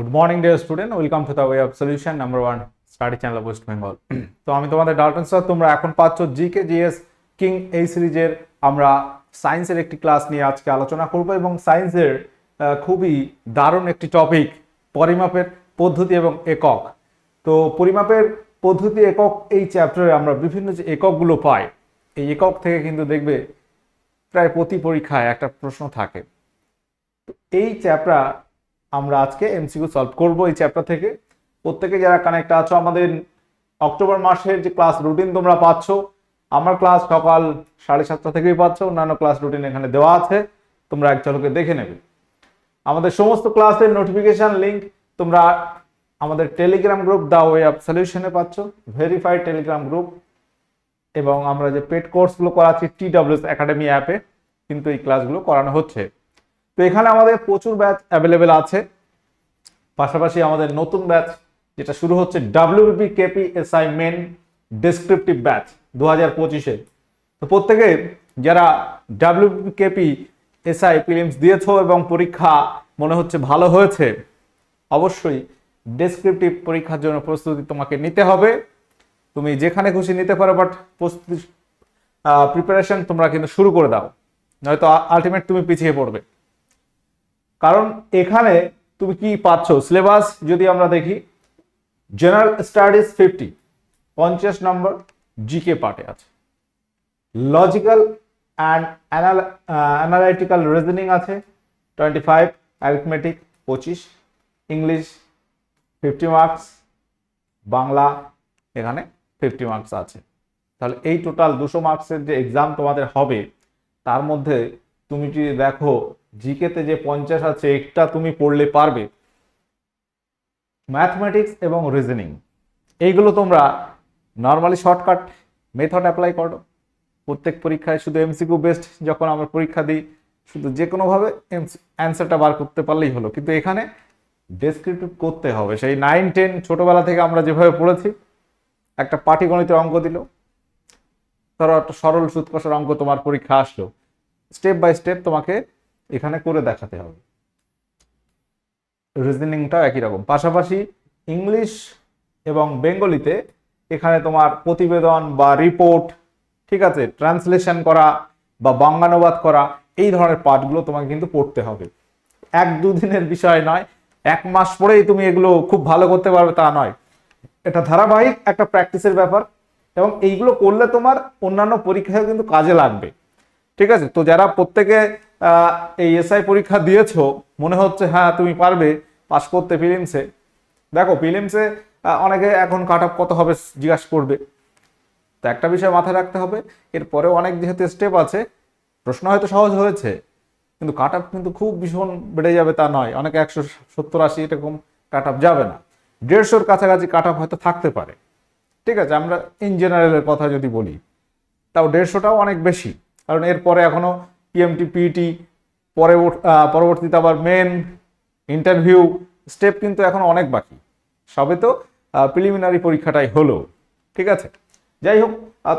Good morning dear student welcome to the way of solution number one study channel West Bengal তো আমি তোমাদের Dalton sir তোমরা এখন পাচ্ছ জিকে জিএস কিং এই সিরিজের আমরা সায়েন্সের একটি ক্লাস নিয়ে আজকে আলোচনা করব এবং সায়েন্সের খুবই দারুণ একটি টপিক পরিমাপের পদ্ধতি এবং একক। তো পরিমাপের পদ্ধতি, একক এই চ্যাপ্টারে আমরা বিভিন্ন যে এককগুলো পাই, এই একক থেকে কিন্তু দেখবে প্রায় প্রতি পরীক্ষায় একটা প্রশ্ন থাকে। এই চ্যাপ্টার আমরা আজকে এমসিকিউ সলভ করব এই চ্যাপ্টার থেকে। প্রত্যেকে যারা কানেক্ট আছো, আমাদের অক্টোবর মাসের যে ক্লাস রুটিন তোমরা পাচ্ছ, আমার ক্লাস সকাল সাড়ে সাতটা থেকেই পাচ্ছ, অন্যান্য ক্লাস রুটিন এখানে দেওয়া আছে, তোমরা এক ঝলকে দেখে নেবে। আমাদের সমস্ত ক্লাসের নোটিফিকেশন লিঙ্ক তোমরা আমাদের Telegram group the way of সলিউশনে পাচ্ছ ভেরিফাইড টেলিগ্রাম গ্রুপ এবং আমরা যে পেড কোর্সগুলো করাচ্ছি টি ডাব্লিউএস একাডেমি অ্যাপে কিন্তু এই ক্লাসগুলো করানো হচ্ছে। তো এখানে আমাদের প্রচুর ব্যাচ অ্যাভেলেবেল আছে। পাশাপাশি আমাদের নতুন ব্যাচ যেটা শুরু হচ্ছে WB KP SI main descriptive batch দু হাজার পঁচিশে। তো প্রত্যেকে যারা ডাব্লিউবি কেপি এসআই প্রিলিমস দিয়েছ এবং পরীক্ষা মনে হচ্ছে ভালো হয়েছে, অবশ্যই ডেসক্রিপটিভ পরীক্ষার জন্য প্রস্তুতি তোমাকে নিতে হবে। তুমি যেখানে খুশি নিতে পারো বাট প্রস্তুতি প্রিপারেশন তোমরা কিন্তু শুরু করে দাও। নয়তো আলটিমেট তুমি পিছিয়ে পড়বে। কারণ এখানে তুমি কি পাচ্ছ? সিলেবাস যদি আমরা দেখি জেনারেল স্টাডিজ ফিফটি পঞ্চাশ নম্বর জিকে পার্টে আছে। লজিক্যাল অ্যান্ড অ্যানালাইটিক্যাল রিজনিং আছে টোয়েন্টি ফাইভ অ্যারিথমেটিক পঁচিশ ইংলিশ ফিফটি মার্কস বাংলা, এখানে ফিফটি মার্কস আছে। তাহলে এই টোটাল দুশো মার্কসের যে এক্সাম তোমাদের হবে, তার মধ্যে তুমি যদি দেখো জিকেতে যে পঞ্চাশ আছে, একটা তুমি পড়লে পারবে। ম্যাথমেটিক্স এবং রিজনিং এইগুলো তোমরা নর্মালি শর্টকাট মেথড অ্যাপ্লাই করো। প্রত্যেক পরীক্ষায় শুধু এমসিকিউ বেস্ট যখন আমরা পরীক্ষা দিই, শুধু যে কোনোভাবে অ্যান্সারটা বার করতে পারলেই হলো। কিন্তু এখানে ডেসক্রিপটিভ করতে হবে। সেই নাইন টেন ছোটবেলা থেকে আমরা যেভাবে পড়েছি, একটা পাটিগণিতের অঙ্ক দিল। ধরো একটা সরল সুদ কষার অঙ্ক তোমার পরীক্ষা আসলো। স্টেপ বাই স্টেপ তোমাকে এখানে করে দেখাতে হবে। রিজনিংটাও একই রকম। পাশাপাশি ইংলিশ এবং বেঙ্গলিতে এখানে তোমার প্রতিবেদন বা রিপোর্ট ঠিক আছে? ট্রান্সলেশন করা বা বাংলানুবাদ করা, এই ধরনের পাঠগুলো তোমাকে কিন্তু পড়তে হবে। এক দুদিনের বিষয় নয়, এক মাস পরেই তুমি এগুলো খুব ভালো করতে পারবে তা নয়। এটা ধারাবাহিক একটা প্র্যাকটিসের ব্যাপার এবং এইগুলো করলে তোমার অন্যান্য পরীক্ষায় কিন্তু কাজে লাগবে। ঠিক আছে? তো যারা প্রত্যেকে এই এসআই পরীক্ষা দিয়েছ, মনে হচ্ছে হ্যাঁ তুমি পারবে পাস করতে ফিলিমসে দেখো ফিলিমসে অনেকে এখন কাট অফ কত হবে জিজ্ঞাসা করবে। তো একটা বিষয় মাথায় রাখতে হবে এরপরে অনেক যেহেতু স্টেপ আছে, প্রশ্ন হয়তো সহজ হয়েছে, কিন্তু কাট অফ কিন্তু খুব ভীষণ বেড়ে যাবে তা নয়। অনেকে একশো সত্তর আশি এরকম কাট অফ যাবে না। দেড়শোর কাছাকাছি কাট অফ হয়তো থাকতে পারে। ঠিক আছে, আমরা ইন জেনারেলের কথা যদি বলি, তাও দেড়শোটাও অনেক বেশি। কারণ এরপরে এখনও পিএমটি পিইটি পরে পরবর্তীতে আবার মেন ইন্টারভিউ স্টেপ কিন্তু এখন অনেক বাকি। সবে তো প্রিলিমিনারি পরীক্ষাটাই হলো। ঠিক আছে? যাই হোক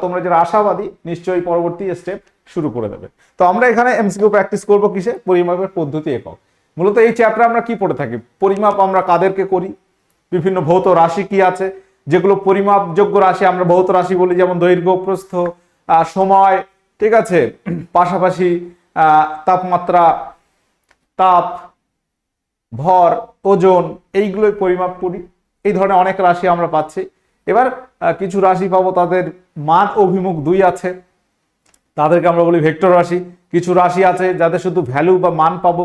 তোমরা যারা আশাবাদী, নিশ্চয়ই পরবর্তী স্টেপ শুরু করে দেবে। তো আমরা এখানে এমসিকিউ প্র্যাকটিস করব কিসে? পরিমাপের পদ্ধতি একক। মূলত এই চ্যাপ্টারে আমরা কি পড়ে থাকি? পরিমাপ আমরা কাদেরকে করি? বিভিন্ন ভৌত রাশি কি আছে? যেগুলো পরিমাপযোগ্য রাশি আমরা ভৌত রাশি বলি, যেমন দৈর্ঘ্য, প্রস্থ সময় ঠিক আছে? পাশাপাশি তাপমাত্রা, তাপ, ভর, ওজন, এইগুলোই পরিমাপ করি। এই ধরনের অনেক রাশি আমরা পাচ্ছি। এবার কিছু রাশি পাবো তাদের মান অভিমুখ দুই আছে। তাদেরকে আমরা বলি ভেক্টর রাশি। কিছু রাশি আছে যাদের শুধু ভ্যালু বা মান পাবো,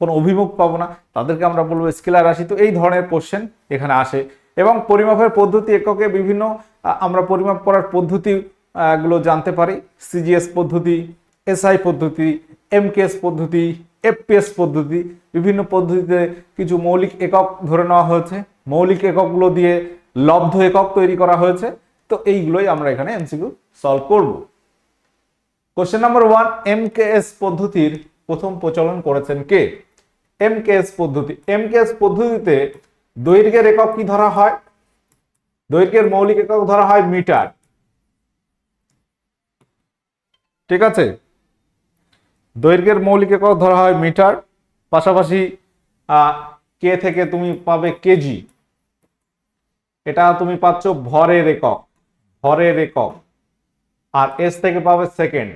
কোনো অভিমুখ পাবো না। তাদেরকে আমরা বলব স্কেলার রাশি। তো এই ধরনের কোশ্চেন এখানে আসে। এবং পরিমাপের পদ্ধতি এককে বিভিন্ন আমরা পরিমাপ করার পদ্ধতি গুলো জানতে পারি। সিজিএস পদ্ধতি এসআই পদ্ধতি এমকেএস পদ্ধতি এফপিএস পদ্ধতি, বিভিন্ন পদ্ধতিতে কিছু মৌলিক একক ধরে নেওয়া হয়েছে। মৌলিক এককগুলো দিয়ে লব্ধ একক তৈরি করা হয়েছে। তো এইগুলোই আমরা এখানে এমসিকিউ সলভ করব। কোশ্চেন নাম্বার ওয়ান এমকেএস পদ্ধতির প্রথম প্রচলন করেছেন কে? এমকেএস পদ্ধতি। এমকেএস পদ্ধতিতে দৈর্ঘ্যের একক কি ধরা হয়? দৈর্ঘ্যের মৌলিক একক ধরা হয় মিটার। ঠিক আছে? দৈর্ঘ্যের মৌলিক একক ধরা হয় মিটার, পাশাপাশি কে থেকে তুমি পাবে কেজি। এটা তুমি পাচ্ছ ভরের একক ভরের একক। আর এস থেকে পাবে সেকেন্ড।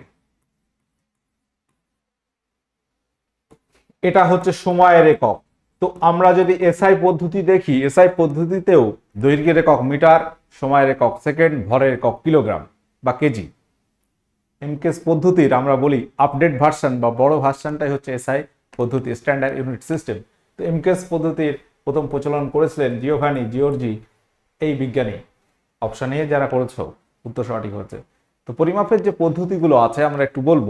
এটা হচ্ছে সময়ের একক। তো আমরা যদি এসআই পদ্ধতি দেখি, এসআই পদ্ধতিতেও দৈর্ঘ্যের একক মিটার, সময়ের একক সেকেন্ড, ভরের একক কিলোগ্রাম বা কেজি। এমকেএস পদ্ধতির আমরা বলি আপডেট ভার্সন বা বড় ভার্সনটাই হচ্ছে এসআই পদ্ধতি স্ট্যান্ডার্ড ইউনিট সিস্টেম তো এমকেএস পদ্ধতির প্রথম প্রচলন করেছিলেন জিওভানি জিওরজি এই বিজ্ঞানী। অপশান এ যারা করেছ, উত্তর সঠিক হচ্ছে তো পরিমাপের যে পদ্ধতিগুলো আছে, আমরা একটু বলব।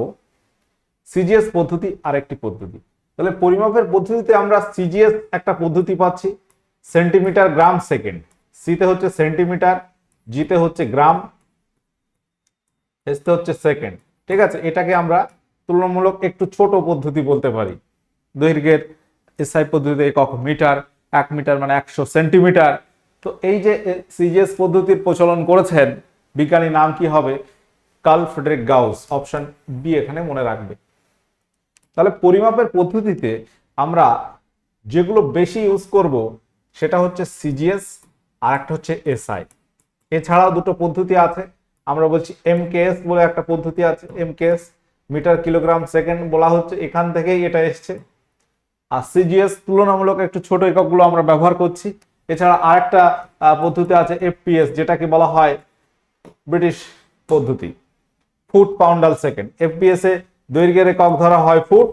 সিজিএস পদ্ধতি আরেকটি পদ্ধতি। তাহলে পরিমাপের পদ্ধতিতে আমরা সিজিএস একটা পদ্ধতি পাচ্ছি সেন্টিমিটার গ্রাম সেকেন্ড সিতে হচ্ছে সেন্টিমিটার জিতে হচ্ছে গ্রাম এসতে হচ্ছে সেকেন্ড ঠিক আছে? এটাকে আমরা তুলনামূলক একটু ছোট পদ্ধতি বলতে পারি। দৈর্ঘ্যের এসআই পদ্ধতিতে একক মিটার, এক মিটার মানে একশো সেন্টিমিটার। তো এই যে সিজিএস পদ্ধতির প্রচলন করেছেন বিজ্ঞানী নাম কি হবে? Carl Friedrich Gauss, option B এখানে মনে রাখবে। তাহলে পরিমাপের পদ্ধতিতে আমরা যেগুলো বেশি ইউজ করব, সেটা হচ্ছে সিজিএস আর একটা হচ্ছে এসআই এছাড়াও দুটো পদ্ধতি আছে। আমরা বলছি এমকেএস বলে একটা পদ্ধতি আছে, এমকেএস মিটার কিলোগ্রাম সেকেন্ড বলা হচ্ছে, এখান থেকেই এটা এসছে। আর সিজিএস তুলনামূলক একটু ছোট এককগুলো আমরা ব্যবহার করছি। এছাড়া আরেকটা পদ্ধতি আছে, এফপিএস, যেটাকে বলা হয় ব্রিটিশ পদ্ধতি, ফুট পাউন্ডাল সেকেন্ড। এফপিএস এ দৈর্ঘ্যের একক ধরা হয় ফুট,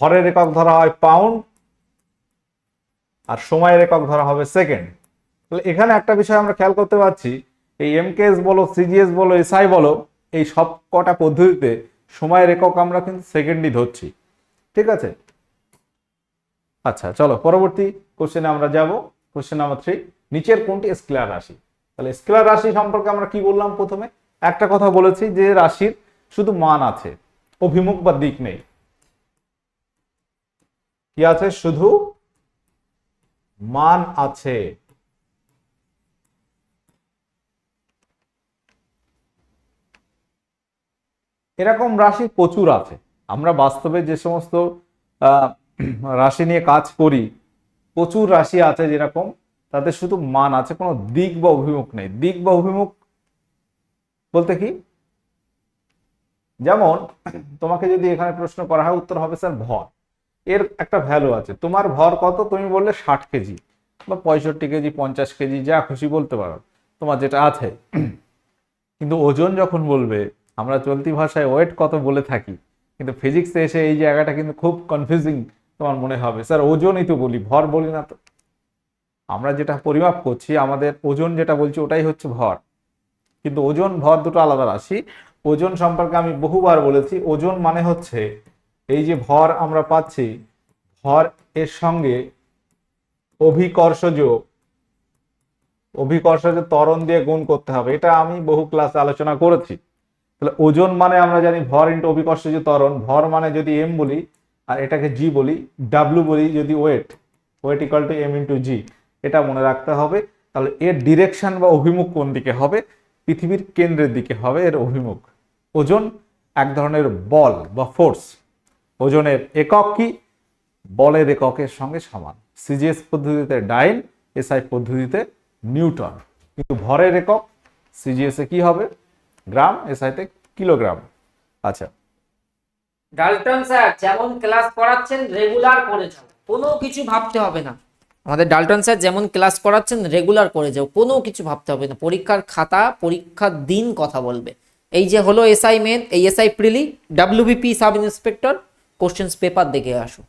ভরের একক ধরা হয় পাউন্ড, আর সময়ের একক ধরা হবে সেকেন্ড। তাহলে এখানে একটা বিষয় আমরা খেয়াল করতে পারছি এই এমকেএস বলো সিজিএস বলো এসআই বলো, এই সব কটা পদ্ধতিতে সময়ের একক আমরা কিন্তু সেকেন্ডই ধরছি। ঠিক আছে? আচ্ছা চলো, পরবর্তী কোশ্চেনে আমরা যাব। কোশ্চেন নাম্বার থ্রি নিচের কোনটি স্কেলার রাশি? তাহলে স্কেলার রাশি সম্পর্কে আমরা কি বললাম প্রথমে? একটা কথা বলেছি যে রাশির শুধু মান আছে, অভিমুখ বা দিক নেই। কি আছে? শুধু মান আছে। এরকম রাশি প্রচুর আছে। আমরা বাস্তবে যে সমস্ত রাশি নিয়ে কাজ করি, প্রচুর রাশি আছে যেরকম, তাদের শুধু মান আছে, কোনো দিক বা অভিমুখ নেই। দিক বা অভিমুখ বলতে কি? যেমন, তোমাকে যদি এখানে প্রশ্ন করা হয়, উত্তর হবে স্যার ভর। এর একটা ভ্যালু আছে। তোমার ভর কত? তুমি বললে ষাট কেজি বা পঁয়ষট্টি কেজি, পঞ্চাশ কেজি, যা খুশি বলতে পারো। তোমার যেটা আছে। কিন্তু ওজন যখন বলবে আমরা চলতি ভাষায় ওয়েট কত বলে থাকি, কিন্তু ফিজিক্সে এসে এই জায়গাটা কিন্তু খুব কনফিউজিং তোমার মনে হবে। স্যার, ওজনই তো বলি, ভর বলি না তো। আমরা যেটা পরিমাপ করছি, আমাদের ওজন যেটা বলছি, ওটাই হচ্ছে ভর। কিন্তু ওজন, ভর দুটো আলাদা রাশি। ওজন সম্পর্কে আমি বহুবার বলেছি, ওজন মানে হচ্ছে এই যে ভর আমরা পাচ্ছি, ভর এর সঙ্গে অভিকর্ষজ অভিকর্ষজ ত্বরণ দিয়ে গুণ করতে হবে, এটা আমি বহু ক্লাসে আলোচনা করেছি। তাহলে ওজন মানে আমরা জানি ভর ইন্টু অভিকর্ষজ ত্বরণ, ভর মানে যদি এম বলি, আর এটাকে জি বলি ডাব্লু বলি যদি weight weight equal to M into G এটা মনে রাখতে হবে। তাহলে এর ডিরেকশন বা অভিমুখ কোন দিকে হবে? পৃথিবীর কেন্দ্রের দিকে হবে এর অভিমুখ। ওজন এক ধরনের বল বা ফোর্স ওজনের একক কি? বলের এককের সঙ্গে সমান। সিজিএস পদ্ধতিতে ডাইন এসআই পদ্ধতিতে নিউটন। কিন্তু ভরের একক সিজিএস কি হবে? গ্রাম এসআইতে কিলোগ্রাম। আচ্ছা। ডালটন স্যার, যেমন ক্লাস করাচ্ছেন রেগুলার করে যাও। কোনো কিছু ভাবতে হবে না। আমাদের ডালটন স্যার যেমন ক্লাস করাচ্ছেন রেগুলার করে যাও। কোনো কিছু ভাবতে হবে না। পরীক্ষার খাতা, পরীক্ষার দিন কথা বলবে। এই যে হলো এসআই মেন, এই SI prelim, WBP sub inspector, questions paper দেখে আসো।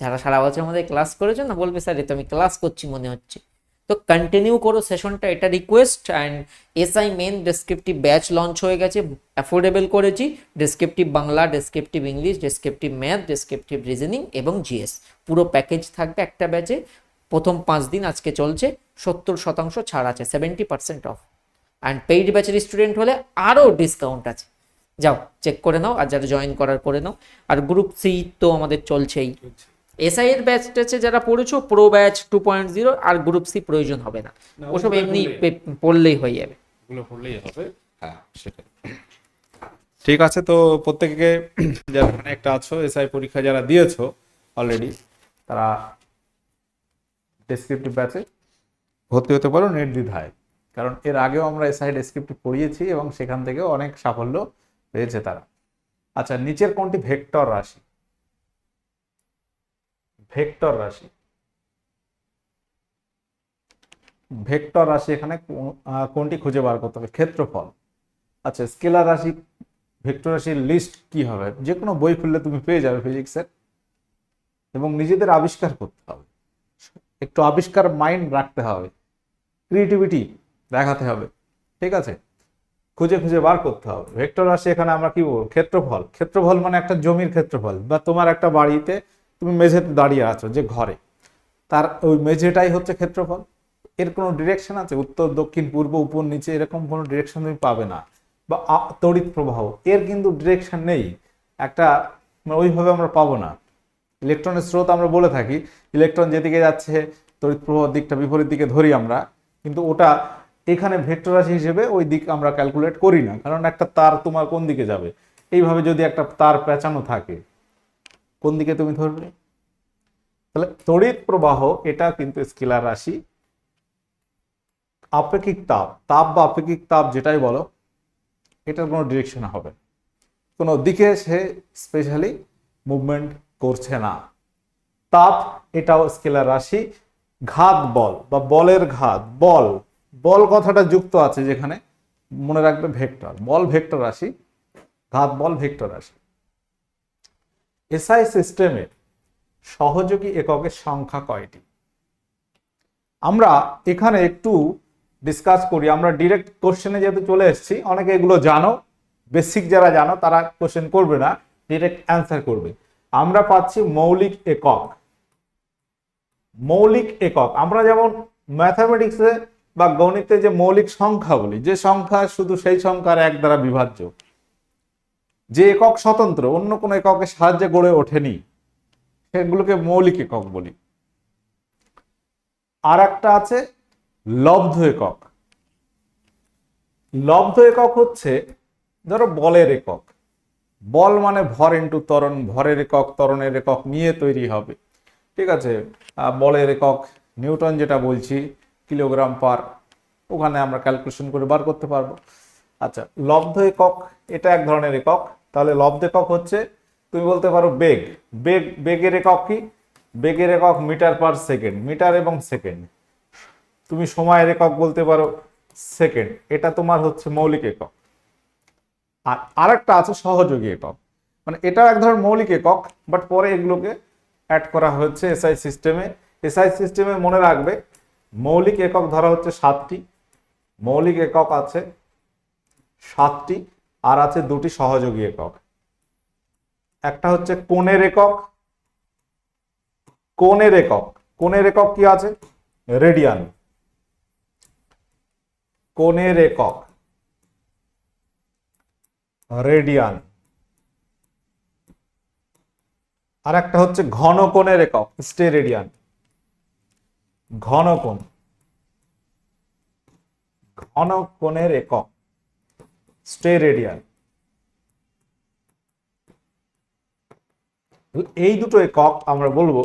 যারা সারা বছর আমাদের ক্লাস করেছ না, বলবে স্যার, এ তো আমি ক্লাস করছি মনে হচ্ছে। তো কন্টিনিউ করো সেশনটা এটা request and SI main descriptive batch launch হয়ে গেছে অ্যাফোর্ডেবল করেছি descriptive Bangla descriptive English descriptive math descriptive reasoning এবং জিএস পুরো প্যাকেজ থাকবে একটা ব্যাচে প্রথম পাঁচ দিন আজকে চলছে, সত্তর শতাংশ ছাড় আছে seventy percent off and paid ব্যাচের স্টুডেন্ট হলে আরও ডিসকাউন্ট আছে। যাও চেক করে নাও, আর যারা জয়েন করার করে নাও। আর গ্রুপ সি তো আমাদের চলছেই। এসআই এর ব্যাচ ট্যাচে যারা পড়েছো pro batch two point zero আর গ্রুপ সি প্রয়োজন হবে না। ওসব এমনি পড়লেই হয়ে যাবে। পড়লেই হবে। হ্যাঁ সেটাই। ঠিক আছে তো প্রত্যেকে যারা এখানে একটা আছো এসআই পরীক্ষা যারা দিয়েছ অলরেডি তারা ডেসক্রিপটিভ ব্যাচে ভর্তি হতে পারো নির্দ্বিধায় কারণ এর আগেও আমরা এসআই ডেসক্রিপটিভ পড়িয়েছি এবং সেখান থেকে অনেক সাফল্য পেয়েছে তারা। আচ্ছা নিচের কোনটি? ভেক্টর রাশি। ভেক্টর রাশি। ভেক্টর রাশি এখানে কোনটি খুঁজে বার করতে হবে? ক্ষেত্রফল। আচ্ছা স্কেলার রাশি, ভেক্টর রাশির লিস্ট কি হবে? যে কোনো বই খুললে তুমি পেয়ে যাবে ফিজিক্সের এবং নিজেদের আবিষ্কার করতে হবে। একটু আবিষ্কার মাইন্ড রাখতে হবে। ক্রিয়েটিভিটি দেখাতে হবে। ঠিক আছে? খুঁজে খুঁজে বার করতে হবে। ভেক্টর রাশি এখানে আমরা কি বলব? ক্ষেত্রফল। ক্ষেত্রফল মানে একটা জমির ক্ষেত্রফল বা তোমার একটা বাড়িতে তুমি মেঝেতে দাঁড়িয়ে আছো যে ঘরে, তার ওই মেঝেটাই হচ্ছে ক্ষেত্রফল। এর কোনো ডিরেকশন আছে? উত্তর, দক্ষিণ, পূর্ব, উপর, নিচে এরকম কোনো ডিরেকশন তুমি পাবে না। বা তড়িৎ প্রবাহ, এর কিন্তু ডিরেকশন নেই। একটা মানে ওইভাবে আমরা পাবো না। ইলেকট্রনের স্রোত আমরা বলে থাকি, ইলেকট্রন যেদিকে যাচ্ছে, তড়িৎ প্রবাহ দিকটা বিপরীত দিকে ধরি আমরা, কিন্তু ওটা এখানে ভেক্টর রাশি হিসেবে ওই দিক আমরা ক্যালকুলেট করি না, কারণ একটা তার তোমার কোন দিকে যাবে? এইভাবে যদি একটা তার পেঁচানো থাকে কোন দিকে তুমি ধরবে? তাহলে তড়িৎ প্রবাহ, এটা কিন্তু স্কেলার রাশি। আপেক্ষিক তাপ তাপ বা আপেক্ষিক তাপ যেটাই বলো, এটার কোনো ডিরেকশন হবে কোনো দিকে সে স্পেশালি মুভমেন্ট করছে না। তাপ, এটাও স্কেলার রাশি। ঘাত বল বা বলের ঘাত, বল। বল কথাটা যুক্ত আছে যেখানে। মনে রাখবে ভেক্টর। বল ভেক্টর রাশি, ঘাত বল ভেক্টর রাশি। এসআই সিস্টেমের সহযোগী এককের সংখ্যা কয়টি? আমরা এখানে একটু ডিসকাস করি। আমরা ডিরেক্ট কোশ্চেনে যেহেতু চলে এসেছি, অনেকে এগুলো জানো বেসিক যারা জানো, তারা কোশ্চেন করবে না ডিরেক্ট অ্যান্সার করবে। আমরা পাচ্ছি মৌলিক একক। মৌলিক একক। আমরা যেমন ম্যাথামেটিক্সে বা গণিতে যে মৌলিক সংখ্যা বলি যে সংখ্যা শুধু সেই সংখ্যার এক দ্বারা বিভাজ্য যে একক স্বতন্ত্র, অন্য কোনো এককের সাহায্যে গড়ে ওঠেনি, সেগুলোকে মৌলিক একক বলি। আর একটা আছে লব্ধ একক। লব্ধ একক হচ্ছে, ধরো বলের একক। বল মানে ভর ইন্টু ত্বরণ, ভরের একক, ত্বরণের একক নিয়ে তৈরি হবে। ঠিক আছে? বলের একক, নিউটন যেটা বলছি, কিলোগ্রাম পার, ওখানে আমরা ক্যালকুলেশন করে বার করতে পারব। আচ্ছা লব্ধ একক, এটা এক ধরনের একক। তাহলে লব্ধ একক হচ্ছে, তুমি বলতে পারো বেগ। বেগ, বেগের একক কি? বেগের একক মিটার পার সেকেন্ড, মিটার এবং সেকেন্ড। তুমি সময়ের একক বলতে পারো সেকেন্ড, এটা তোমার হচ্ছে মৌলিক একক। আর আরেকটা আছে সহযোগী একক। মানে এটা এক ধরনের মৌলিক একক বাট পরে এগুলোকে অ্যাড করা হয়েছে এসআই সিস্টেমে এসআই সিস্টেমে মনে রাখবে, মৌলিক একক ধরা হচ্ছে সাতটি। মৌলিক একক আছে সাতটি। আর আছে দুটি সহযোগী একক। একটা হচ্ছে কোণের একক। কোণের একক। কোণের একক কি আছে? রেডিয়ান। কোণের একক। রেডিয়ান। আর একটা হচ্ছে ঘন কোণের একক স্টেরেডিয়ান ঘন কোণ। ঘন কোণের একক। স্টেরেডিয়ান এই দুটো একক আমরা বলব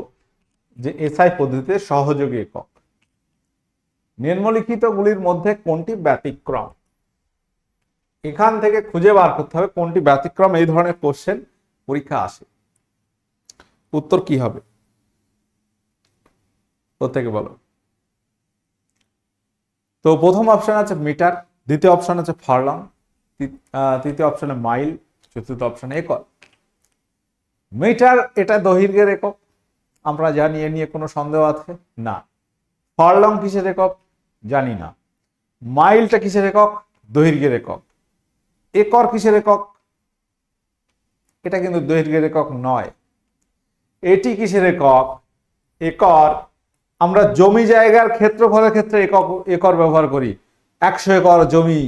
যে এসআই পদ্ধতিতে সহযোগী একক। নিম্নলিখিত গুলির মধ্যে কোনটি ব্যতিক্রম? এখান থেকে খুঁজে বার করতে হবে কোনটি ব্যতিক্রম এই ধরনের কোশ্চেন পরীক্ষা আসে। উত্তর কি হবে? প্রত্যেকে বলো। তো প্রথম অপশন আছে মিটার দ্বিতীয় অপশন আছে ফার্লং তৃতীয় অপশনে মাইল চতুর্থ অপশনে একক মিটার এটা দৈর্ঘ্যের একক। আমরা জানি এ নিয়ে কোনো সন্দেহ আছে? না। ফার্লং কিসের একক? জানি না। মাইলটা কিসের একক? দৈর্ঘ্যের একক। একর কিসের একক? এটা কিন্তু দৈর্ঘ্যের একক নয়। এটি কিসের একক? একর। আমরা জমি জায়গার ক্ষেত্রফলের ক্ষেত্রে একক, একর ব্যবহার করি। একশো একর জমি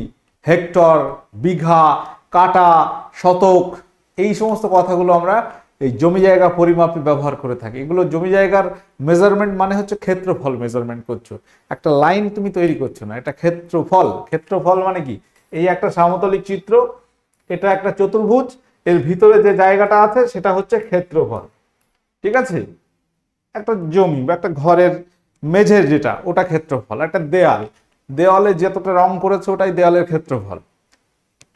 হেক্টর, বিঘা, কাটা, শতক, এই সমস্ত কথাগুলো আমরা এই জমি জায়গা পরিমাপে ব্যবহার করে থাকি। এগুলো জমি জায়গার মেজারমেন্ট মানে হচ্ছে ক্ষেত্রফল মেজারমেন্ট করছ। একটা লাইন তুমি তৈরি করছ না, এটা ক্ষেত্রফল। ক্ষেত্রফল মানে কি? এই একটা সামতলিক চিত্র, এটা একটা চতুর্ভুজ, এর ভিতরে যে জায়গাটা আছে সেটা হচ্ছে ক্ষেত্রফল। ঠিক আছে? একটা জমি বা একটা ঘরের মেঝের যেটা, ওটা ক্ষেত্রফল, একটা দেয়াল। দেওয়ালে যতটা রং করেছে ওটাই দেওয়ালের ক্ষেত্রফল।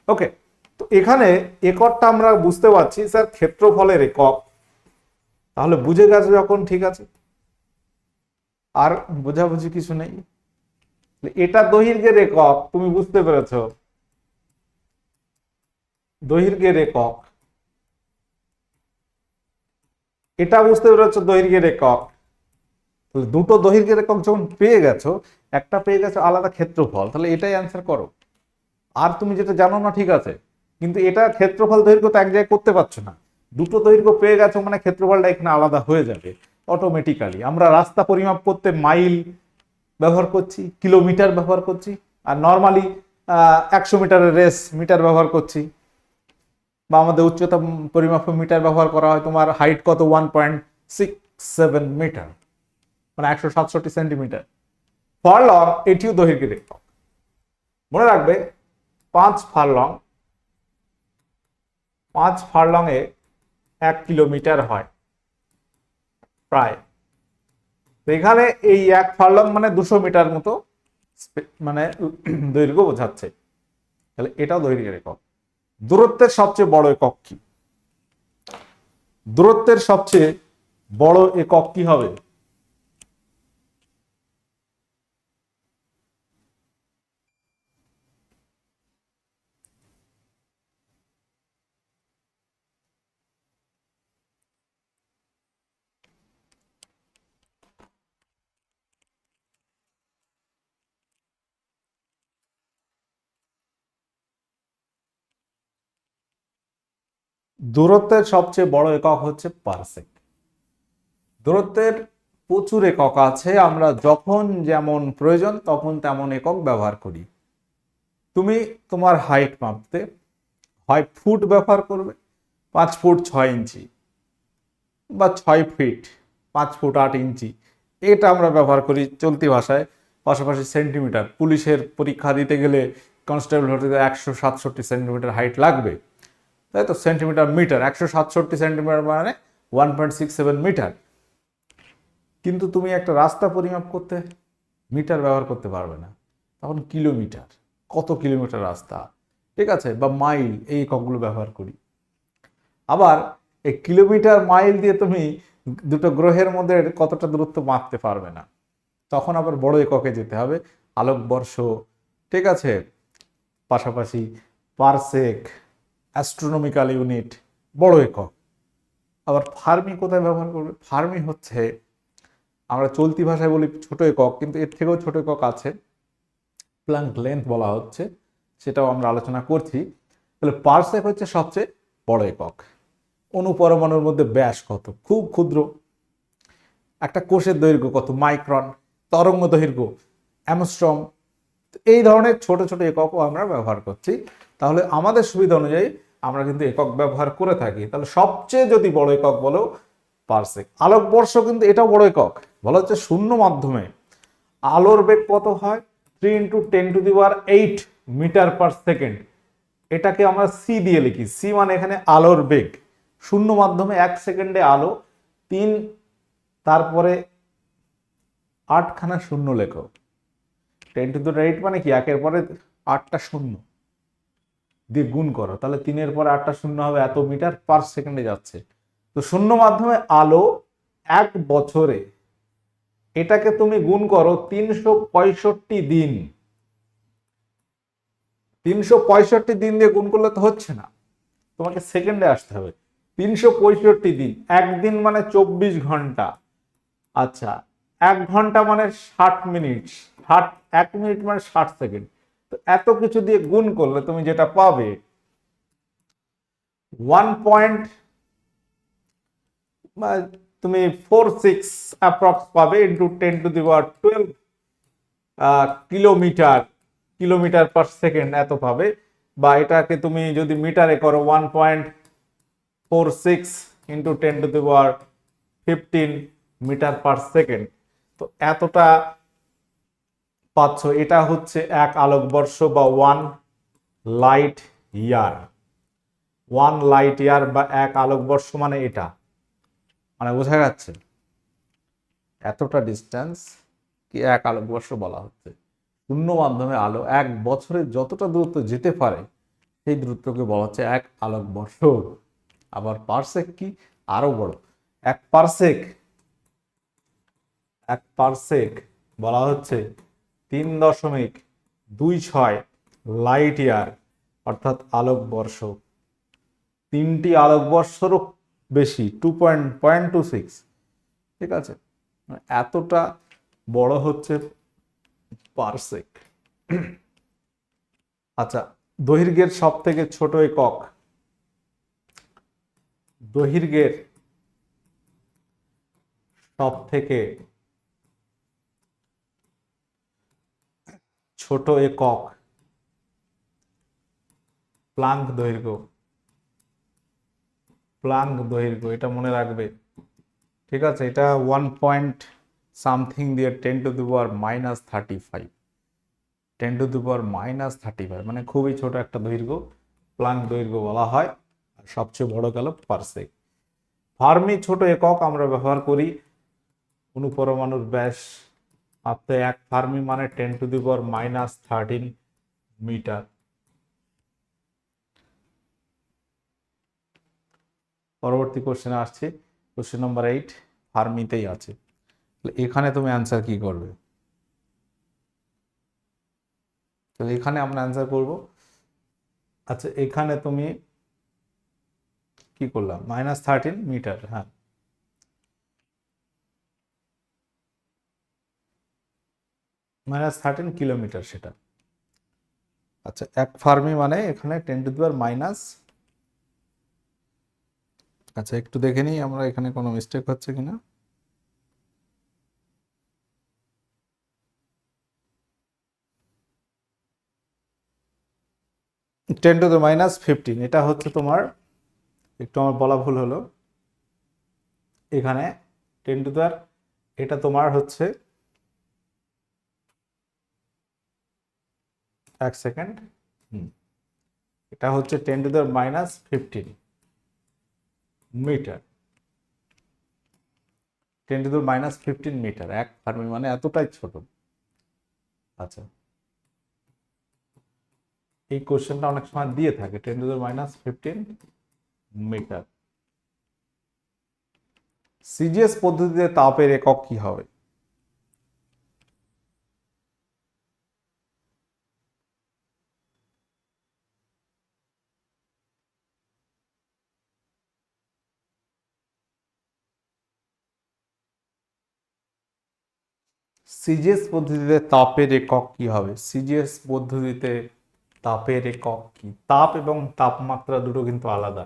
ওকে, তো এখানে এককটা আমরা বুঝতে পারছি, স্যার ক্ষেত্রফলের একক। তাহলে বুঝে গেছে যখন, ঠিক আছে? আর বোঝাবুঝি কিছু নেই। এটা দৈর্ঘ্যের একক, তুমি বুঝতে পেরেছ? দৈর্ঘ্যের একক। এটা বুঝতে পেরেছ দৈর্ঘ্যের একক? দুটো দৈর্ঘ্যের একক যখন পেয়ে গেছো, একটা পেয়ে গেছো আলাদা ক্ষেত্রফল, তাহলে এটাই অ্যান্সার করো। আর তুমি যেটা জানো না, ঠিক আছে। কিন্তু এটা ক্ষেত্রফল দৈর্ঘ্য তো এক জায়গায় করতে পারছ না। দুটো দৈর্ঘ্য পেয়ে গেছো মানে ক্ষেত্রফলটা এখানে আলাদা হয়ে যাবে অটোমেটিক্যালি আমরা রাস্তা পরিমাপ করতে মাইল ব্যবহার করছি কিলোমিটার ব্যবহার করছি, আর নর্মালি একশো মিটারের রেস মিটার ব্যবহার করছি। বা আমাদের উচ্চতা পরিমাপ মিটার ব্যবহার করা হয় তোমার হাইট কত? One point six seven metre মানে একশো সাতষট্টি সেন্টিমিটার। ফারলং এটিও দৈর্ঘ্যের একক মনে রাখবে, পাঁচ ফারলং পাঁচ ফারলং এ এক কিলোমিটার হয়, প্রায়। তো এখানে এই এক ফারলং মানে দুশো মিটার মতো মানে দৈর্ঘ্য বোঝাচ্ছে। তাহলে এটাও দৈর্ঘ্যের একক। দূরত্বের সবচেয়ে বড় একক কি? দূরত্বের সবচেয়ে বড় একক কি হবে? দূরত্বের সবচেয়ে বড় একক হচ্ছে পারসেক। দূরত্বের প্রচুর একক আছে, আমরা যখন যেমন প্রয়োজন তখন তেমন একক ব্যবহার করি। তুমি তোমার হাইট মাপতে হয় ফুট ব্যবহার করবে, পাঁচ ফুট ছয় ইঞ্চি বা ছয় ফিট পাঁচ ফুট আট ইঞ্চি। এটা আমরা ব্যবহার করি চলতি ভাষায়, পাশাপাশি সেন্টিমিটার পুলিশের পরীক্ষা দিতে গেলে কনস্টেবল হতে একশো সাতষট্টি সেন্টিমিটার হাইট লাগবে। তাই তো সেন্টিমিটার মিটার, একশো সাতষট্টি সেন্টিমিটার মানে one point six seven metre. কিন্তু তুমি একটা রাস্তা পরিমাপ করতে মিটার ব্যবহার করতে পারবে না। তখন কিলোমিটার, কত কিলোমিটার রাস্তা? ঠিক আছে, বা মাইল, এই এককগুলো ব্যবহার করি। আবার এই কিলোমিটার, মাইল দিয়ে তুমি দুটো গ্রহের মধ্যে কতটা দূরত্ব মাপতে পারবে না। তখন আবার বড় এককে যেতে হবে, আলোকবর্ষ, ঠিক আছে? পাশাপাশি পারসেক অ্যাস্ট্রোনমিক্যাল ইউনিট বড় একক। আবার ফার্মি কোথায় ব্যবহার করবে? ফার্মি হচ্ছে, আমরা চলতি ভাষায় বলি ছোট একক, কিন্তু এর থেকেও ছোট একক আছে। প্লাঙ্ক লেন্থ বলা হচ্ছে, সেটাও আমরা আলোচনা করছি। তাহলে পারসেক হচ্ছে সবচেয়ে বড় একক। অনুপরমাণুর মধ্যে ব্যাস কত? খুব ক্ষুদ্র। একটা কোষের দৈর্ঘ্য কত? মাইক্রন। তরঙ্গ দৈর্ঘ্য অ্যামস্ট্রম এই ধরনের ছোট ছোট এককও আমরা ব্যবহার করছি। তাহলে আমাদের সুবিধা অনুযায়ী আমরা কিন্তু একক ব্যবহার করে থাকি। তাহলে সবচেয়ে যদি বড় একক বলো, পারসেক। আলোকবর্ষ কিন্তু এটাও বড় একক। বলা হচ্ছে শূন্য মাধ্যমে। আলোর বেগ কত হয়? Three into ten to the power eight metre per second এটাকে আমরা সি দিয়ে লিখি। সি মানে এখানে আলোর বেগ। শূন্য মাধ্যমে এক সেকেন্ডে আলো, তিন তারপরে আটখানা শূন্য লেখো। টেন টু দ্য এইট মানে কি? একের পরে আটটা শূন্য। দিয়ে গুণ করো। তাহলে তিনের পরে আটটা শূন্য হবে এত মিটার পার সেকেন্ডে যাচ্ছে। তো শূন্য মাধ্যমে আলো এক বছরে, এটাকে তুমি গুণ করো তিনশো পঁয়ষট্টি দিন। তিনশো পঁয়ষট্টি দিন দিয়ে গুণ করলে তো হচ্ছে না। তোমাকে সেকেন্ডে আসতে হবে। তিনশো পঁয়ষট্টি দিন, একদিন মানে চব্বিশ ঘণ্টা। আচ্ছা এক ঘণ্টা মানে ষাট মিনিট ষাট, এক মিনিট মানে ষাট সেকেন্ড তো এত কিছু দিয়ে গুণ করলে তুমি যেটা পাবে ওয়ান পয়েন্ট তুমি ফোর সিক্স অ্যাপ্রক্স পাবে into ten to the power twelve kilometre kilometre per second এত পাবে। বা এটাকে তুমি যদি মিটারে করো one point four six into ten to the power fifteen metre per second তো এতটা পাচ্ছ, এটা হচ্ছে এক আলোকবর্ষ বা one light year one light year বা এক আলোকবর্ষ মানে এটা। মানে বোঝা যাচ্ছে এতটা ডিস্টেন্স কি এক আলোকবর্ষ বলা হচ্ছে। শূন্য মাধ্যমে আলো এক বছরে যতটা দূরত্ব যেতে পারে, সেই দূরত্বকে বলা হচ্ছে এক আলোকবর্ষ। আবার পারসেক কি? আরও বড়। এক পারসেক এক পারসেক বলা হচ্ছে তিন দশমিক দুই ছয় লাইট ইয়ার অর্থাৎ আলোকবর্ষ তিনটি আলোকবর্ষরও বেশি two point point two six ঠিক আছে? মানে এতটা বড় হচ্ছে পারসেক আচ্ছা দৈর্ঘ্যের সব থেকে ছোট একক। দৈর্ঘ্যের সব থেকে ছোট একক। প্লাঙ্ক দৈর্ঘ্য। প্লাঙ্ক দৈর্ঘ্য, এটা মনে রাখবে। ঠিক আছে, এটা ওয়ান পয়েন্ট সামথিং দিয়ে ten to the power minus thirty five ten to the power minus thirty five মানে খুবই ছোট একটা দৈর্ঘ্য, প্লাঙ্ক দৈর্ঘ্য বলা হয়, আর সবচেয়ে বড় গেল পারসেক। ফার্মি ছোট একক আমরা ব্যবহার করি, অনুপরমাণুর ব্যাস মাত্র এক ফার্মি মানে ten to the power minus thirteen metre পরবর্তী কোশ্চেনে আসছে। কোশ্চেন নাম্বার এইট ফার্মিতেই আছে। এখানে তুমি অ্যান্সার কি করবে? তাহলে এখানে আমরা অ্যান্সার করব। আচ্ছা এখানে তুমি কি করলাম? মাইনাস থার্টিন মিটার হ্যাঁ। মাইনাস থার্টিন কিলোমিটার সেটা। আচ্ছা এক ফার্মি মানে এখানে টেন টু পাওয়ার মাইনাস আচ্ছা একটু দেখে নিই আমরা এখানে কোনো মিস্টেক হচ্ছে কিনা। Ten to the minus fifteen এটা হচ্ছে তোমার, একটু আমার বলা ভুল হলো। এখানে টেন টু দ্য এটা তোমার হচ্ছে এক সেকেন্ড। এটা হচ্ছে ten to the minus fifteen metre ten to the minus fifteen metre এক ফার্মি মানে এতটাই ছোট। আচ্ছা। এই কোশ্চেনটা অনেক সময় দিয়ে থাকে ten to the minus fifteen metre CGS পদ্ধতিতে তাপের একক কি হবে? সিজিএস পদ্ধতিতে তাপের একক কি হবে? সিজিএস পদ্ধতিতে তাপের একক কি? তাপ এবং তাপমাত্রা দুটো কিন্তু আলাদা।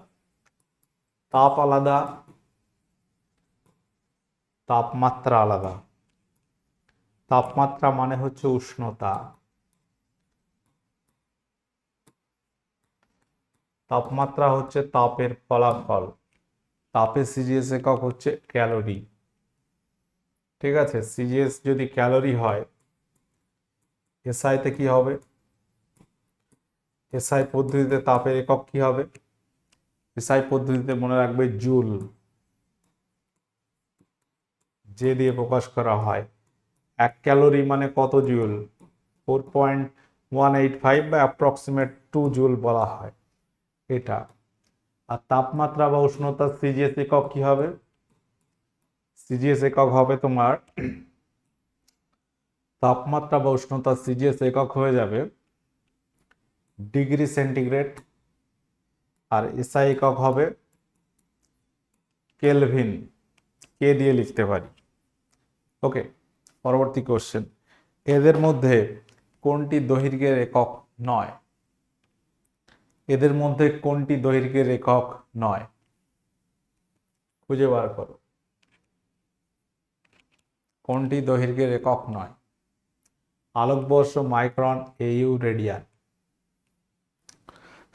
তাপ আলাদা, তাপমাত্রা আলাদা। তাপমাত্রা মানে হচ্ছে উষ্ণতা। তাপমাত্রা হচ্ছে তাপের ফলাফল। তাপের সিজিএস একক হচ্ছে ক্যালোরি। ঠিক আছে? সিজিএস যদি ক্যালোরি হয় এসআইতে কি হবে? এসআই পদ্ধতিতে তাপের একক কি হবে? এসআই পদ্ধতিতে মনে রাখবে জুল। যে দিয়ে প্রকাশ করা হয়। এক ক্যালোরি মানে কত joule? Four point one eight five বা অ্যাপ্রক্সিমেট টু জুল বলা হয়। এটা। আর তাপমাত্রা বা উষ্ণতা সিজিএস একক কি হবে? সিজিএস একক হবে তোমার তাপমাত্রা বা উষ্ণতা সিজিএস একক হয়ে যাবে। ডিগ্রি সেন্টিগ্রেড আর এসআই একক হবে কেলভিন। কে দিয়ে লিখতে পারি? ওকে, পরবর্তী কোশ্চেন। এদের মধ্যে কোনটি দৈর্ঘ্যের একক নয়? এদের মধ্যে কোনটি দৈর্ঘ্যের একক নয়? খুঁজে বার করো। কোনটি দৈর্ঘ্যের একক নয়? আলোকবর্ষ, মাইক্রন এইউ রেডিয়ান।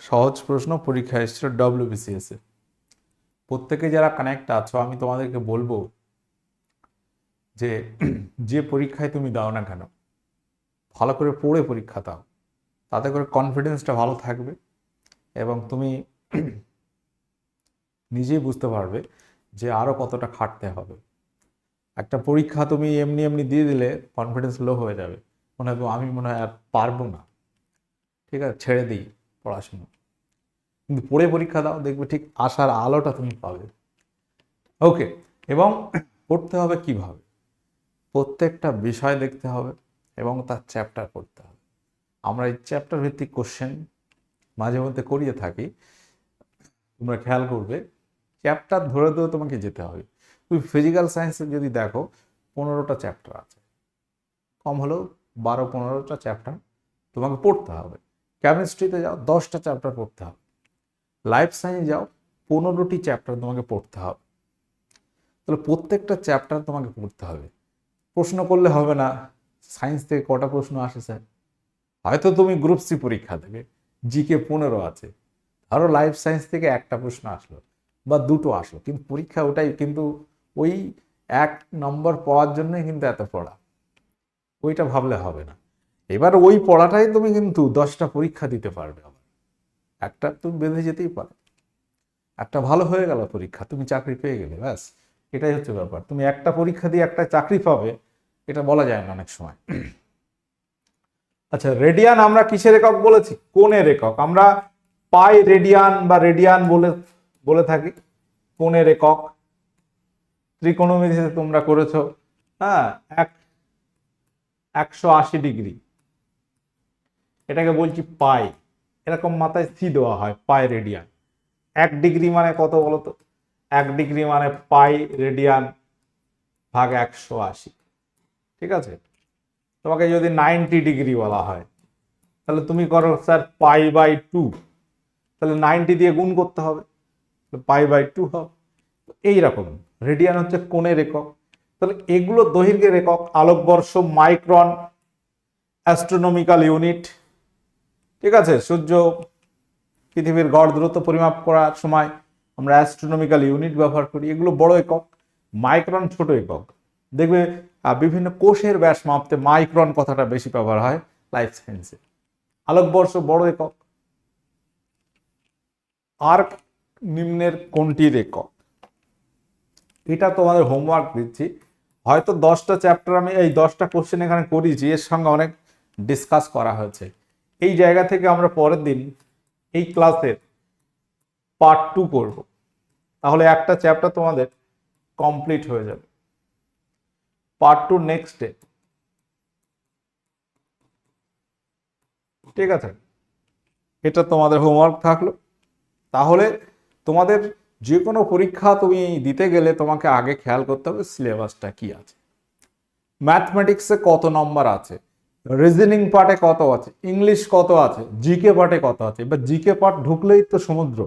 সহজ প্রশ্ন, পরীক্ষা এসেছিল এ প্রত্যেকে যারা কানেক্ট আছো, আমি তোমাদেরকে বলব যে যে পরীক্ষায় তুমি দাও না কেন, ভালো করে পড়ে পরীক্ষা দাও। তাতে করে কনফিডেন্সটা ভালো থাকবে এবং তুমি নিজেই বুঝতে পারবে যে আরও কতটা খাটতে হবে। একটা পরীক্ষা তুমি এমনি এমনি দিয়ে দিলে কনফিডেন্স লো হয়ে যাবে। মনে হবে আমি মনে হয় আর পারব না। ঠিক আছে, ছেড়ে দিই পড়াশুনো। কিন্তু পড়ে পরীক্ষা দাও, দেখবে ঠিক আসার আলোটা তুমি পাবে। ওকে এবং পড়তে হবে কীভাবে? প্রত্যেকটা বিষয় দেখতে হবে এবং তার চ্যাপ্টার পড়তে হবে। আমরা এই চ্যাপ্টার ভিত্তিক কোশ্চেন মাঝে মধ্যে করিয়ে থাকি। তোমরা খেয়াল করবে চ্যাপ্টার ধরে ধরে তোমাকে যেতে হবে। তুমি ফিজিক্যাল সায়েন্সে যদি দেখো, পনেরোটা চ্যাপ্টার আছে। কম হলেও বারো, পনেরোটা চ্যাপ্টার তোমাকে পড়তে হবে। কেমিস্ট্রিতে যাও, দশটা চ্যাপ্টার পড়তে হবে। লাইফ সায়েন্স যাও, পনেরোটি চ্যাপ্টার তোমাকে পড়তে হবে। তাহলে প্রত্যেকটা চ্যাপ্টার তোমাকে পড়তে হবে। প্রশ্ন করলে হবে না সায়েন্স থেকে কটা প্রশ্ন আসে স্যার হয়তো তুমি গ্রুপ সি পরীক্ষা দেবে জিকে পনেরো আছে। ধরো লাইফ সায়েন্স থেকে একটা প্রশ্ন আসলো, বা দুটো আসলো, কিন্তু পরীক্ষা ওটাই, কিন্তু ওই এক নম্বর পাওয়ার জন্যই কিন্তু এত পড়া। ওইটা ভাবলে হবে না। এবার ওই পড়াটাই তুমি কিন্তু দশটা পরীক্ষা দিতে পারবে আবার। একটা তুমি বেঁধে যেতেই পারো। একটা ভালো হয়ে গেল পরীক্ষা, তুমি চাকরি পেয়ে গেলে, ব্যাস। এটাই হচ্ছে ব্যাপার। তুমি একটা পরীক্ষা দিয়ে একটা চাকরি পাবে, এটা বলা যায় না অনেক সময়। আচ্ছা রেডিয়ান আমরা কিসের একক বলেছি? কোণের একক। আমরা পাই রেডিয়ান বা রেডিয়ান বলে বলে থাকি। কোণের একক। ত্রিকোণমিতিতে তোমরা করেছ হ্যাঁ এক, একশো আশি ডিগ্রি। এটাকে বলছি পাই। এরকম মাথায় সি দেওয়া হয়, পাই রেডিয়ান। এক ডিগ্রি মানে কত বলো তো? এক ডিগ্রি মানে পাই রেডিয়ান ভাগ একশো আশি। ঠিক আছে? তোমাকে যদি নাইনটি ডিগ্রি বলা হয়, তাহলে তুমি করো স্যার পাই বাই টু। তাহলে নাইনটি দিয়ে গুণ করতে হবে। পাই বাই টু হবে। এইরকম। রেডিয়ান হচ্ছে কোণের একক। তাহলে এগুলো দৈর্ঘ্যের একক, আলোকবর্ষ, মাইক্রন অ্যাস্ট্রোনমিক্যাল ইউনিট ঠিক আছে? সূর্য, পৃথিবীর গড় দূরত্ব পরিমাপ করার সময় আমরা অ্যাস্ট্রোনমিক্যাল ইউনিট ব্যবহার করি। এগুলো বড় একক, মাইক্রন ছোট একক। দেখবে বিভিন্ন কোষের ব্যাস মাপতে মাইক্রন কথাটা বেশি ব্যবহার হয় লাইফ সায়েন্সে আলোকবর্ষ বড় একক। আর্ক নিম্নের কোনটির একক। এটা তোমাদের হোমওয়ার্ক দিচ্ছি। হয়তো দশটা চ্যাপ্টার আমি এই দশটা কোশ্চেন এখানে করিয়েছি, এর সঙ্গে অনেক ডিসকাস করা হয়েছে। এই জায়গা থেকে আমরা পরের দিন এই ক্লাসের পার্ট টু করব। তাহলে একটা চ্যাপ্টার তোমাদের কমপ্লিট হয়ে যাবে। পার্ট টু নেক্সট ডে ঠিক আছে? এটা তোমাদের হোমওয়ার্ক থাকল। তাহলে তোমাদের যে কোনো পরীক্ষা তুমি দিতে গেলে তোমাকে আগে খেয়াল করতে হবে সিলেবাসটা কি আছে। ম্যাথমেটিক্সে কত নম্বর আছে? রিজনিং পার্টে কত আছে? ইংলিশ কত আছে? জিকে পার্টে কত আছে? এবার জিকে পার্ট ঢুকলেই তো সমুদ্র।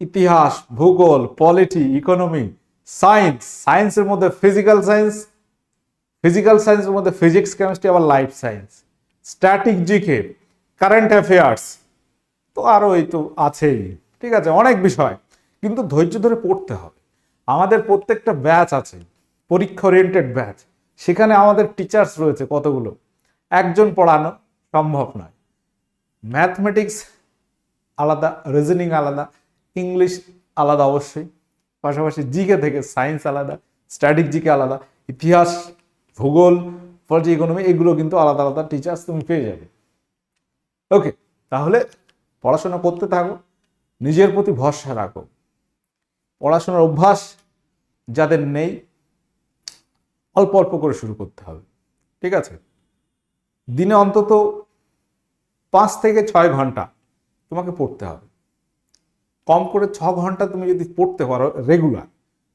ইতিহাস, ভূগোল পলিটি ইকোনমি সায়েন্স সায়েন্সের মধ্যে ফিজিক্যাল সায়েন্স ফিজিক্যাল সায়েন্সের মধ্যে ফিজিক্স কেমিস্ট্রি আবার life science static GK current affairs তো আরও এই তো আছেই। ঠিক আছে? অনেক বিষয়। কিন্তু ধৈর্য ধরে পড়তে হবে। আমাদের প্রত্যেকটা ব্যাচ আছে পরীক্ষা ওরিয়েন্টেড ব্যাচ। সেখানে আমাদের টিচার্স রয়েছে কতগুলো? একজন পড়ানো সম্ভব নয়। ম্যাথমেটিক্স আলাদা রিজনিং আলাদা ইংলিশ আলাদা অবশ্যই। পাশাপাশি জিকে থেকে সায়েন্স আলাদা স্ট্যাটিক জিকে আলাদা, ইতিহাস, ভূগোল পলিটি ইকোনমি এগুলো কিন্তু আলাদা আলাদা টিচার্স তুমি পেয়ে যাবে। ওকে তাহলে পড়াশোনা করতে থাকো, নিজের প্রতি ভরসা রাখো। পড়াশোনার অভ্যাস যাদের নেই, অল্প অল্প করে শুরু করতে হবে। ঠিক আছে? দিনে অন্তত পাঁচ থেকে ছয় ঘণ্টা তোমাকে পড়তে হবে। কম করে ছ ঘণ্টা তুমি যদি পড়তে পারো রেগুলার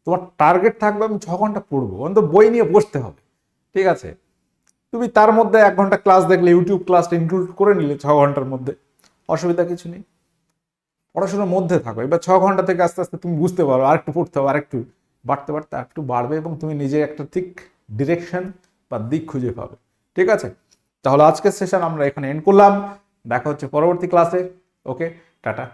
তোমার টার্গেট থাকবে আমি ছ ঘণ্টা পড়ব। অন্তত বই নিয়ে বসতে হবে। ঠিক আছে? তুমি তার মধ্যে এক ঘণ্টা ক্লাস দেখলে ইউটিউব ক্লাসটা ইনক্লুড করে নিলে ছ ঘণ্টার মধ্যে। অসুবিধা কিছু নেই। পড়াশোনার মধ্যে থাকো। এবার ছ ঘণ্টা থেকে আস্তে আস্তে তুমি বুঝতে পারো, আরেকটু পড়তে হবে, আরেকটু বাড়তে বাড়তে একটু বাড়বে এবং তুমি নিজে একটা ঠিক ডিরেকশন বা দিক খুঁজে পাবে। ঠিক আছে? তাহলে আজকের সেশন আমরা এখানে এন্ড করলাম। দেখা হচ্ছে পরবর্তী ক্লাসে ওকে টাটা।